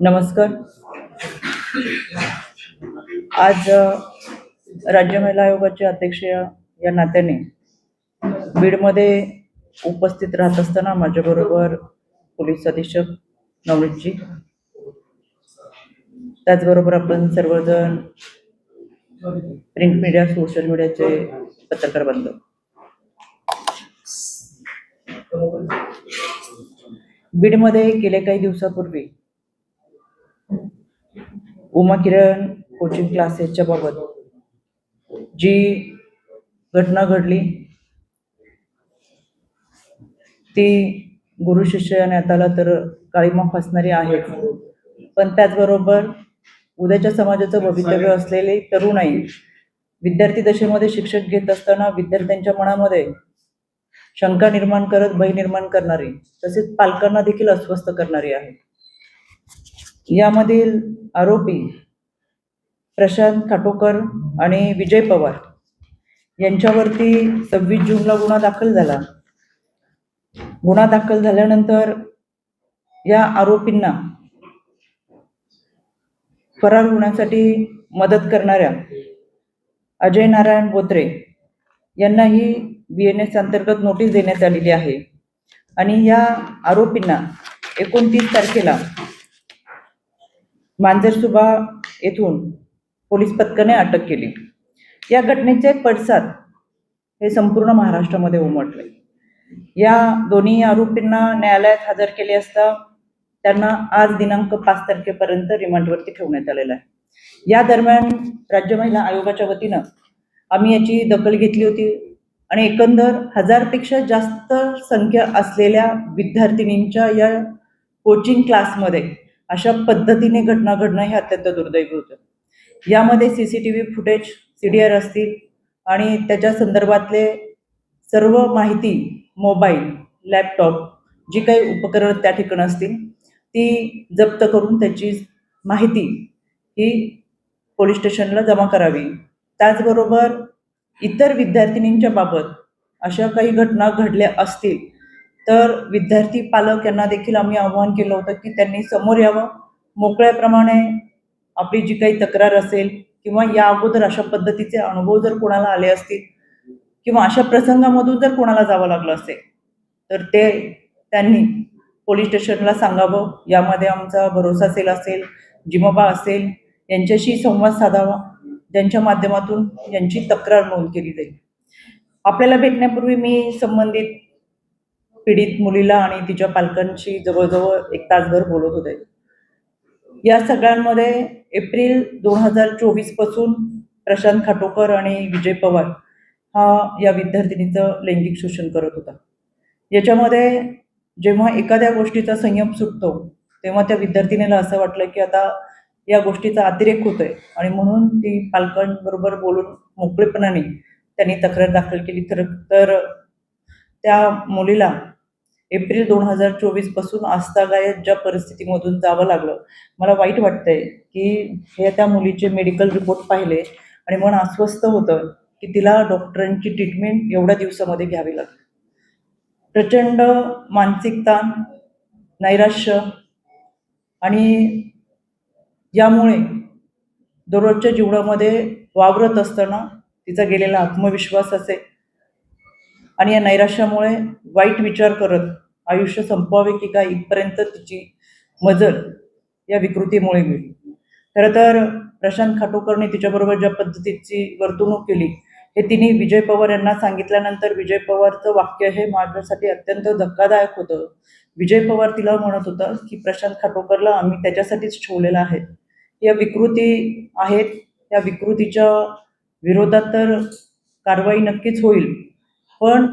नमस्कार. आज राज्य महिला आयोगाचे अध्यक्ष या नात्याने बीडमध्ये उपस्थित राहत असताना माझ्याबरोबर पोलीस अधीक्षक नवनीतजी. त्याचबरोबर आपण सर्वजण प्रिंट मीडिया सोशल मीडियाचे पत्रकार बांधव बीडमध्ये गेल्या काही दिवसापूर्वी उमा किरण कोचिंग क्लासेसच्या बाबत. जी घटना घडली ती गुरु शिष्य नेताला नात्याला तर काळीमा फासणारी आहे पण त्याचबरोबर उद्याच्या समाजाचं भवितव्य असलेले तरुणाई विद्यार्थी दशेमध्ये शिक्षक घेत असताना विद्यार्थ्यांच्या मनामध्ये शंका निर्माण करत भय निर्माण करणारी तसेच पालकांना देखील अस्वस्थ करणारी आहे यामधील आरोपी प्रशांत खाटोकर आणि विजय पवार यांच्यावरती सव्वीस जूनला गुन्हा दाखल झाला. गुन्हा दाखल झाल्यानंतर या आरोपींना फरार होण्यासाठी मदत करणाऱ्या अजय नारायण बोत्रे यांनाही बी एन एस अंतर्गत नोटीस देण्यात आलेली आहे आणि या आरोपींना एकोणतीस तारखेला मांजरसुबा येथून पोलीस पथकाने अटक केली. या घटनेचे पडसाद हे संपूर्ण महाराष्ट्रामध्ये उमटले. या दोन्ही आरोपींना न्यायालयात हजर केले असता त्यांना आज दिनांक पाच तारखेपर्यंत रिमांडवरती ठेवण्यात आलेलं आहे. या दरम्यान राज्य महिला आयोगाच्या वतीनं आम्ही याची दखल घेतली होती आणि एकंदर हजारपेक्षा जास्त संख्या असलेल्या विद्यार्थिनींच्या या कोचिंग क्लासमध्ये अशा पद्धतीने घटना घडणं हे अत्यंत दुर्दैवी होतं यामध्ये C C T V footage C D R असतील आणि त्याच्या संदर्भातले सर्व माहिती मोबाईल लॅपटॉप जी काही उपकरणं त्या ठिकाणी असतील ती जप्त करून त्याची माहिती ही पोलीस स्टेशनला जमा करावी. त्याचबरोबर इतर विद्यार्थिनींच्या बाबत अशा काही घटना घडल्या असतील तर विद्यार्थी पालक यांना देखील आम्ही आवाहन केलं होतं की त्यांनी समोर यावं. मोकळ्याप्रमाणे आपली जी काही तक्रार असेल किंवा या अगोदर अशा पद्धतीचे अनुभव जर कोणाला आले असतील किंवा अशा प्रसंगामधून जर कोणाला जावं लागलं असेल तर ते त्यांनी पोलीस स्टेशनला सांगावं. यामध्ये आमचा भरोसा सेल असेल जिमोबा असेल यांच्याशी संवाद साधावा. ज्यांच्या माध्यमातून यांची तक्रार नोंद केली जाईल. आपल्याला भेटण्यापूर्वी मी संबंधित पीडित मुलीला आणि तिच्या पालकांशी जवळजवळ एक तासभर बोलत होते. या सगळ्यांमध्ये एप्रिल दोन हजार चोवीसपासून प्रशांत खाटोकर आणि विजय पवार हा या विद्यार्थिनीचं लैंगिक शोषण करत होता. याच्यामध्ये जेव्हा एखाद्या गोष्टीचा संयम सुटतो तेव्हा त्या विद्यार्थिनीला असं वाटलं की आता या गोष्टीचा अतिरेक होतोय आणि म्हणून ती पालकांबरोबर बोलून मोकळेपणाने त्यांनी तक्रार दाखल केली. तर तर त्या मुलीला एप्रिल दोन हजार चोवीसपासून आस्थागायत ज्या परिस्थितीमधून जावं लागलं मला वाईट वाटतंय की हे त्या मुलीचे मेडिकल रिपोर्ट पाहिले आणि मन अस्वस्थ होतं की तिला डॉक्टरांची ट्रीटमेंट एवढ्या दिवसामध्ये घ्यावी लागली. प्रचंड मानसिक ताण नैराश्य आणि यामुळे दररोजच्या जीवनामध्ये वावरत असताना तिचा गेलेला आत्मविश्वास असेल आणि या नैराश्यामुळे वाईट विचार करत आयुष्य संपवावे की काय इथपर्यंत तिची मजल या विकृतीमुळे मिळली. खरं तर प्रशांत खाटोकरने तिच्याबरोबर ज्या पद्धतीची वर्तणूक केली हे तिने विजय पवार यांना सांगितल्यानंतर विजय पवारचं वाक्य हे माझ्यासाठी अत्यंत धक्कादायक होतं. विजय पवार तिला म्हणत होता की प्रशांत खाटोकरला आम्ही त्याच्यासाठीच ठेवलेला आहे. या विकृती आहेत. या विकृतीच्या विरोधात तर कारवाई नक्कीच होईल. पण